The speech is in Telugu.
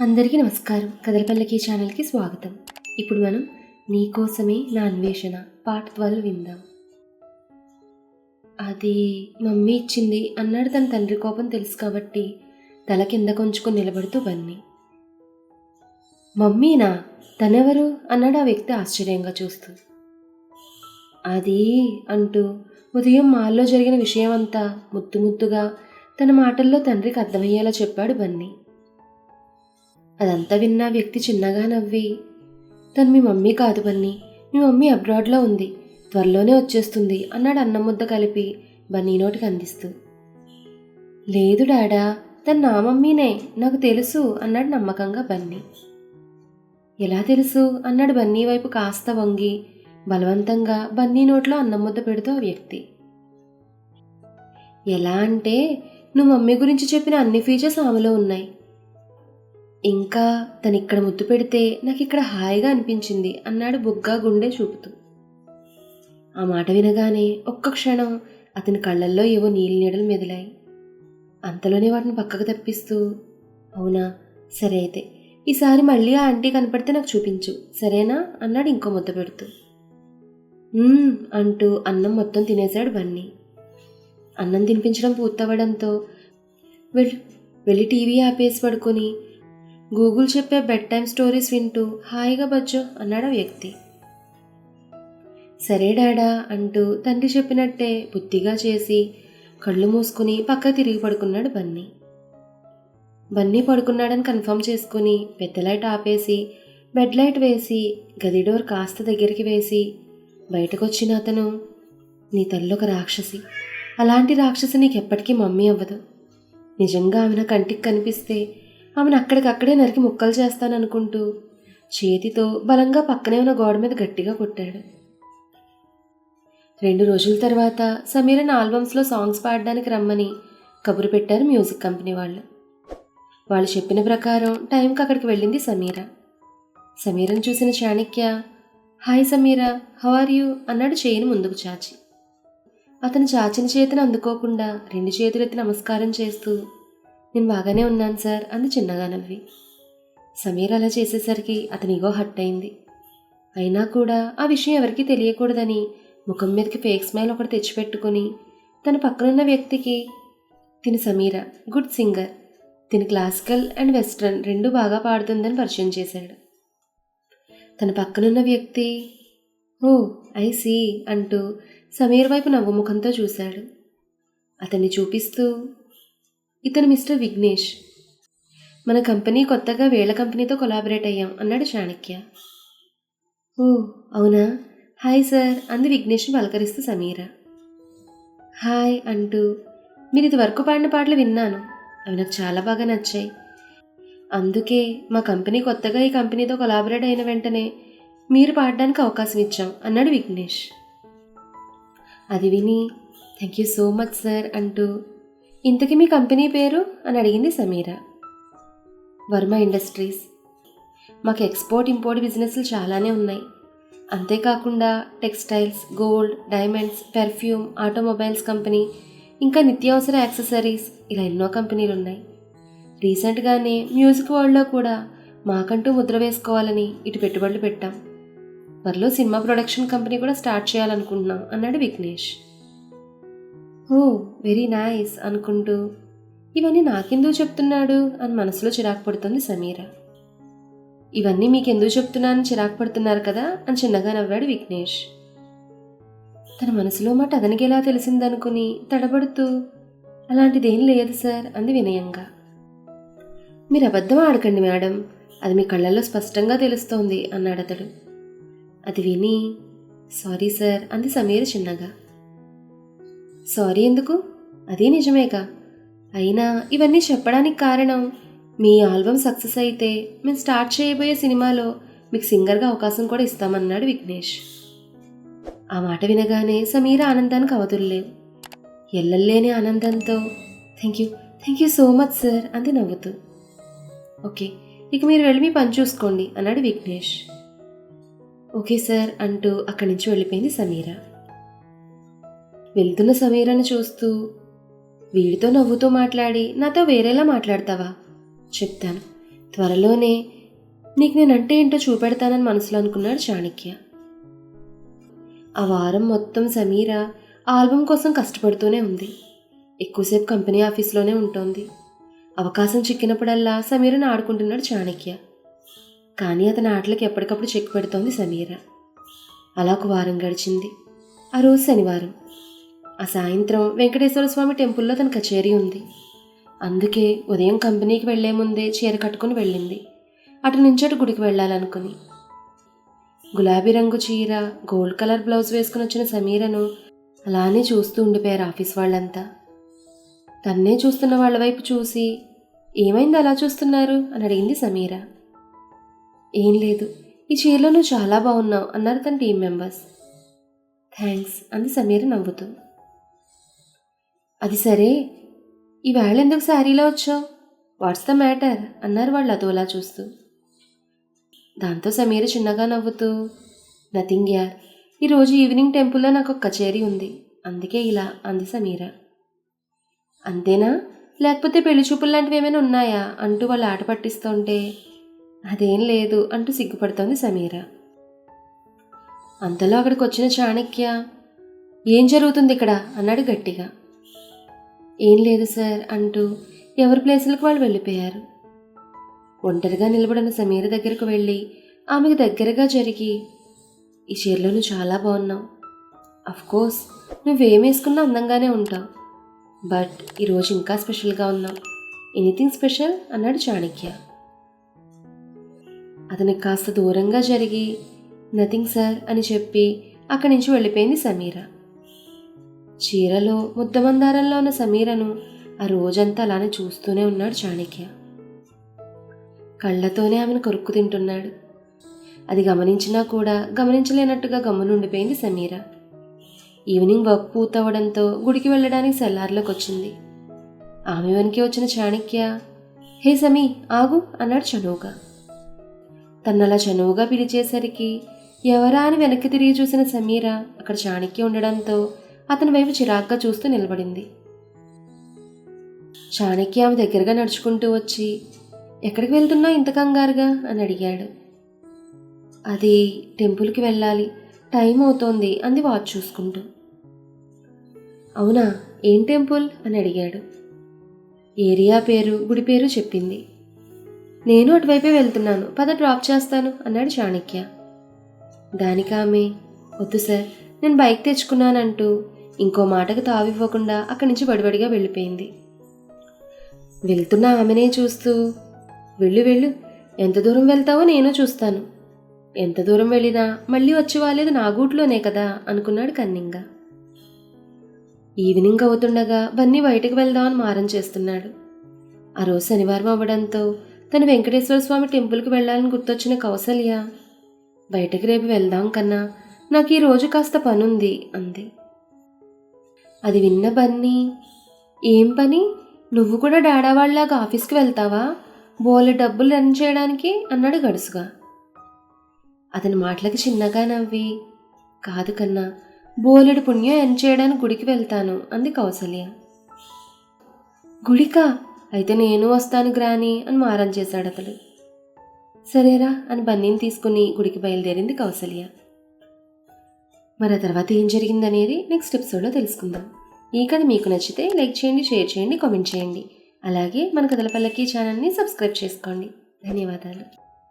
అందరికీ నమస్కారం. కదలపల్లకి ఛానల్కి స్వాగతం. ఇప్పుడు మనం నీకోసమే నా అన్వేషణ పార్ట్ ట్వెల్వ్ విందాం. అది మమ్మీ ఇచ్చింది అన్నాడు తన తండ్రి కోపం తెలుసు కాబట్టి తల కింద కొంచుకొని నిలబడుతూ బన్నీ. మమ్మీనా? తనెవరు? అన్నాడు ఆ వ్యక్తి ఆశ్చర్యంగా చూస్తూ. అది అంటూ ఉదయం మాల్లో జరిగిన విషయం అంతా ముద్దు ముద్దుగా తన మాటల్లో తండ్రికి అర్థమయ్యేలా చెప్పాడు బన్నీ. అదంతా విన్న వ్యక్తి చిన్నగా నవ్వి తను మీ మమ్మీ కాదు బన్నీ మీ మమ్మీ అబ్రాడ్లో ఉంది త్వరలోనే వచ్చేస్తుంది అన్నాడు అన్నం ముద్ద కలిపి బన్నీ నోటికి అందిస్తూ. లేదు డాడా తను నా మమ్మీనే నాకు తెలుసు అన్నాడు నమ్మకంగా బన్నీ. ఎలా తెలుసు? అన్నాడు బన్నీ వైపు కాస్త వంగి బలవంతంగా బన్నీ నోట్లో అన్నం ముద్ద పెడుతూ ఆ వ్యక్తి. ఎలా అంటే నువ్వు మమ్మీ గురించి చెప్పిన అన్ని ఫీచర్స్ ఆమెలో ఉన్నాయి. ఇంకా తను ఇక్కడ ముద్దు పెడితే నాకు ఇక్కడ హాయిగా అనిపించింది అన్నాడు బుగ్గా గుండె చూపుతూ. ఆ మాట వినగానే ఒక్క క్షణం అతని కళ్ళల్లో ఏవో నీళ్ళ నీడలు మెదిలాయి. అంతలోనే వాటిని పక్కకు తప్పిస్తూ అవునా సరే అయితే ఈసారి మళ్ళీ ఆ ఆంటీ కనపడితే నాకు చూపించు సరేనా అన్నాడు ఇంకో ముద్ద పెడుతూ. అంటూ అన్నం మొత్తం తినేశాడు బన్నీ. అన్నం తినిపించడం పూర్తవ్వడంతో వెళ్ళి వెళ్ళి టీవీ ఆపేసి పడుకొని గూగుల్ చెప్పే బెడ్ టైం స్టోరీస్ వింటూ హాయిగా బజ్జో అన్నాడు ఆ వ్యక్తి. సరే డాడా అంటూ తండ్రి చెప్పినట్టే బుద్ధిగా చేసి కళ్ళు మూసుకుని పక్క తిరిగి పడుకున్నాడు బన్నీ. బన్నీ పడుకున్నాడని కన్ఫర్మ్ చేసుకుని పెద్ద లైట్ ఆపేసి బెడ్ లైట్ వేసి గది డోర్ కాస్త దగ్గరికి వేసి బయటకొచ్చిన అతను నీ తల్లి ఒక రాక్షసి. అలాంటి రాక్షసి నీకెప్పటికీ మమ్మీ అవ్వదు. నిజంగా ఆమె కంటికి కనిపిస్తే ఆమెను అక్కడికక్కడే నరికి ముక్కలు చేస్తాననుకుంటూ చేతితో బలంగా పక్కనే ఉన్న గోడ మీద గట్టిగా కొట్టాడు. రెండు రోజుల తర్వాత సమీరన్ ఆల్బమ్స్లో సాంగ్స్ పాడడానికి రమ్మని కబురు పెట్టారు మ్యూజిక్ కంపెనీ వాళ్ళు. వాళ్ళు చెప్పిన ప్రకారం టైంకి అక్కడికి వెళ్ళింది సమీర. సమీరను చూసిన Chanakya hi Sameera how are you? అన్నాడు చేయిని ముందుకు చాచి. అతను చాచిన చేతిని అందుకోకుండా రెండు చేతులెత్తి నమస్కారం చేస్తూ నేను బాగానే ఉన్నాను సార్ అంది చిన్నగా నవ్వి. సమీర్ అలా చేసేసరికి అతని ఇగో హట్ అయింది. అయినా కూడా ఆ విషయం ఎవరికీ తెలియకూడదని ముఖం మీదకి ఫేక్ స్మైల్ ఒకటి తెచ్చిపెట్టుకుని తన పక్కనున్న వ్యక్తికి తిని సమీర గుడ్ సింగర్ తిని క్లాసికల్ అండ్ వెస్ట్రన్ రెండు బాగా పాడుతుందని పరిచయం చేశాడు. తన పక్కనున్న వ్యక్తి ఓ ఐ సీ అంటూ సమీర్ వైపు నవ్వు ముఖంతో చూశాడు. అతన్ని చూపిస్తూ ఇతను మిస్టర్ విఘ్నేష్. మన కంపెనీ కొత్తగా వేళ కంపెనీతో కొలాబరేట్ అయ్యాం అన్నాడు చాణక్య. ఓ అవునా? హాయ్ సార్ అంది విఘ్నేష్ని పలకరిస్తూ సమీర. హాయ్ అంటూ మీరు ఇది వరకు పాడిన పాటలు విన్నాను అవి నాకు చాలా బాగా నచ్చాయి. అందుకే మా కంపెనీ కొత్తగా ఈ కంపెనీతో కొలాబరేట్ అయిన వెంటనే మీరు పాడడానికి అవకాశం ఇచ్చాం అన్నాడు విఘ్నేష్. అది విని thank you so much sir అంటూ ఇంతకీ మీ కంపెనీ పేరు? అని అడిగింది సమీర. వర్మ ఇండస్ట్రీస్. మాకు ఎక్స్పోర్ట్ ఇంపోర్ట్ బిజినెస్లు చాలానే ఉన్నాయి. అంతేకాకుండా textiles gold diamonds perfume automobiles company ఇంకా నిత్యావసర యాక్సెసరీస్ ఇలా ఎన్నో కంపెనీలు ఉన్నాయి. రీసెంట్గానే మ్యూజిక్ వరల్డ్లో కూడా మాకంటూ ముద్ర వేసుకోవాలని ఇటు పెట్టుబడులు పెట్టాం. త్వరలో సినిమా ప్రొడక్షన్ కంపెనీ కూడా స్టార్ట్ చేయాలనుకుంటున్నాం అన్నాడు విఘ్నేష్. ఓ వెరీ నైస్ అనుకుంటూ. ఇవన్నీ నాకెందుకు చెప్తున్నాడు? అని మనసులో చిరాకు పడుతుంది సమీర. ఇవన్నీ మీకెందుకు చెప్తున్నానని చిరాకు పడుతున్నారు కదా? అని చిన్నగా నవ్వాడు విఘ్నేష్. తన మనసులో మాట అతనికి ఎలా తెలిసిందనుకుని తడబడుతూ అలాంటిదేం లేదు సార్ అంది వినయంగా. మీరు అబద్ధం ఆడకండి మేడం. అది మీ కళ్ళల్లో స్పష్టంగా తెలుస్తోంది అన్నాడు అతడు అది విని సారీ సార్ అంది సమీర చిన్నగా. సారీ ఎందుకు? అదే నిజమేగా. అయినా ఇవన్నీ చెప్పడానికి కారణం మీ ఆల్బమ్ సక్సెస్ అయితే మేము స్టార్ట్ చేయబోయే సినిమాలో మీకు సింగర్గా అవకాశం కూడా ఇస్తామన్నాడు విఘ్నేష్. ఆ మాట వినగానే సమీర ఆనందానికి అవతుల్లేదు ఎల్లలేని ఆనందంతో thank you thank you so much sir అంది నవ్వుతూ. ఓకే ఇక మీరు వెళ్ళి మీ పని చూసుకోండి అన్నాడు విఘ్నేష్. ఓకే సార్ అంటూ అక్కడి నుంచి వెళ్ళిపోయింది సమీరా. వెళ్తున్న సమీరను చూస్తూ వీడితో నవ్వుతూ మాట్లాడి నాతో వేరేలా మాట్లాడతావా? చెప్తాను. త్వరలోనే నీకు నేనంటే ఏంటో చూపెడతానని మనసులో అనుకున్నాడు చాణక్య. ఆ వారం మొత్తం సమీర ఆల్బమ్ కోసం కష్టపడుతూనే ఉంది. ఎక్కువసేపు కంపెనీ ఆఫీస్లోనే ఉంటోంది. అవకాశం చిక్కినప్పుడల్లా సమీరను ఆడుకుంటున్నాడు చాణక్య. కానీ అతని ఆటలకు ఎప్పటికప్పుడు చెక్ పెడుతోంది సమీర. అలా ఒక వారం గడిచింది. ఆ రోజు శనివారం. ఆ సాయంత్రం వెంకటేశ్వర స్వామి టెంపుల్లో తన కచేరీ ఉంది. అందుకే ఉదయం కంపెనీకి వెళ్ళే ముందే చీర కట్టుకుని వెళ్ళింది. అటు నుంచి అటు గుడికి వెళ్ళాలనుకుని. గులాబీ రంగు చీర గోల్డ్ కలర్ బ్లౌజ్ వేసుకుని వచ్చిన సమీరను అలానే చూస్తూ ఉండిపోయారు ఆఫీస్ వాళ్ళంతా. తన్నే చూస్తున్న వాళ్ళ వైపు చూసి ఏమైంది అలా చూస్తున్నారు? అని అడిగింది సమీర. ఏం లేదు ఈ చీరలో నువ్వు చాలా బాగున్నావు అన్నారు తన టీం మెంబర్స్. థ్యాంక్స్ అంది సమీర నవ్వుతూ. అది సరే. ఈవేళ ఎందుకు శారీలో వచ్చావు? వాట్స్ ద మ్యాటర్ అన్నారు వాళ్ళు అదోలా చూస్తూ. దాంతో సమీర చిన్నగా నవ్వుతూ నథింగ్ యార్ ఈరోజు ఈవినింగ్ టెంపుల్లో నాకు ఒక కచేరీ ఉంది. అందుకే ఇలా అంది సమీర. అంతేనా? లేకపోతే పెళ్ళి చూపులు లాంటివి ఏమైనా ఉన్నాయా? అంటూ వాళ్ళు ఆట పట్టిస్తుంటే అదేం లేదు అంటూ సిగ్గుపడుతోంది సమీర. అంతలో అక్కడికి వచ్చిన చాణక్య ఏం జరుగుతుంది ఇక్కడ? అన్నాడు గట్టిగా. ఏం లేదు సార్ అంటూ ఎవరి ప్లేసులకు వాళ్ళు వెళ్ళిపోయారు. ఒంటరిగా నిలబడిన సమీర దగ్గరకు వెళ్ళి ఆమెకు దగ్గరగా జరిగి ఈ చీరలో నువ్వు చాలా బాగున్నావు. అఫ్కోర్స్ నువ్వేమేసుకున్నా అందంగానే ఉంటావు. బట్ ఈరోజు ఇంకా స్పెషల్గా ఉన్నావు. ఎనీథింగ్ స్పెషల్ అన్నాడు చాణక్య. అతనికి కాస్త దూరంగా జరిగి నథింగ్ సార్ అని చెప్పి అక్కడి నుంచి వెళ్ళిపోయింది సమీర. చీరలో ముద్దమందారంలో ఉన్న సమీరను ఆ రోజంతా అలానే చూస్తూనే ఉన్నాడు చాణక్య. కళ్ళతోనే ఆమెను కొరుక్కు తింటున్నాడు. అది గమనించినా కూడా గమనించలేనట్టుగా గమ్మునుండిపోయింది సమీర. ఈవినింగ్ వర్క్ పూర్తవడంతో గుడికి వెళ్ళడానికి సెల్లార్లోకి వచ్చింది ఆమె వెనక్కి వచ్చిన చాణక్య హే సమీ ఆగు అన్నాడు చనువుగా. తనలా చనువుగా పిలిచేసరికి ఎవరా అని వెనక్కి తిరిగి చూసిన సమీర అక్కడ చాణక్య ఉండడంతో అతని వైపు చిరాగ్గా చూస్తూ నిలబడింది. చాణక్య ఆమె దగ్గరగా నడుచుకుంటూ వచ్చి ఎక్కడికి వెళ్తున్నావు ఇంత కంగారుగా? అని అడిగాడు. అది టెంపుల్కి వెళ్ళాలి. టైం అవుతోంది అంది వాచ్ చూసుకుంటూ. అవునా? ఏం టెంపుల్? అని అడిగాడు. ఏరియా పేరు గుడి పేరు చెప్పింది. నేను అటువైపే వెళ్తున్నాను. పద డ్రాప్ చేస్తాను అన్నాడు చాణక్య. దానికి ఆమె? వద్దు సార్. నేను బైక్ తెచ్చుకున్నానంటూ ఇంకో మాటకు తావివ్వకుండా అక్కడి నుంచి బడిబడిగా వెళ్ళిపోయింది. వెళ్తున్న ఆమెనే చూస్తూ వెళ్ళు వెళ్ళు. ఎంత దూరం వెళ్తావో నేను చూస్తాను. ఎంత దూరం వెళ్ళినా మళ్ళీ వచ్చి వాలేదు నా గూట్లోనే కదా అనుకున్నాడు కన్నింగా. ఈవినింగ్ అవుతుండగా బన్నీ బయటకు వెళ్దామని మారం చేస్తున్నాడు. ఆ రోజు శనివారం అవ్వడంతో తను వెంకటేశ్వర స్వామి టెంపుల్కి వెళ్ళాలని గుర్తొచ్చిన కౌసల్య బయటకు రేపు వెళ్దాం కన్నా నాకు ఈరోజు కాస్త పనుంది అంది. అది విన్న బన్నీ ఏం పని? నువ్వు కూడా డాడా వాళ్ళలాగా ఆఫీస్కి వెళ్తావా? బోలె డబ్బులు రన్ చేయడానికి? అన్నాడు గడుసుగా. అతని మాటలకి చిన్నగా నవ్వి కాదు కన్నా బోలెడు పుణ్యం ఎన్ చేయడానికి గుడికి వెళ్తాను అంది కౌసల్య. గుడికా? అయితే నేను వస్తాను గ్రాని అని మారం చేశాడు అతడు సరేరా అని బన్నీని తీసుకుని గుడికి బయలుదేరింది కౌసల్య. మరి ఆ తర్వాత ఏం జరిగిందనేది నెక్స్ట్ ఎపిసోడ్లో తెలుసుకుందాం. ఈ కథ మీకు నచ్చితే లైక్ చేయండి షేర్ చేయండి కామెంట్ చేయండి. అలాగే మన కథల పల్లకి ఛానల్ని సబ్స్క్రైబ్ చేసుకోండి. ధన్యవాదాలు.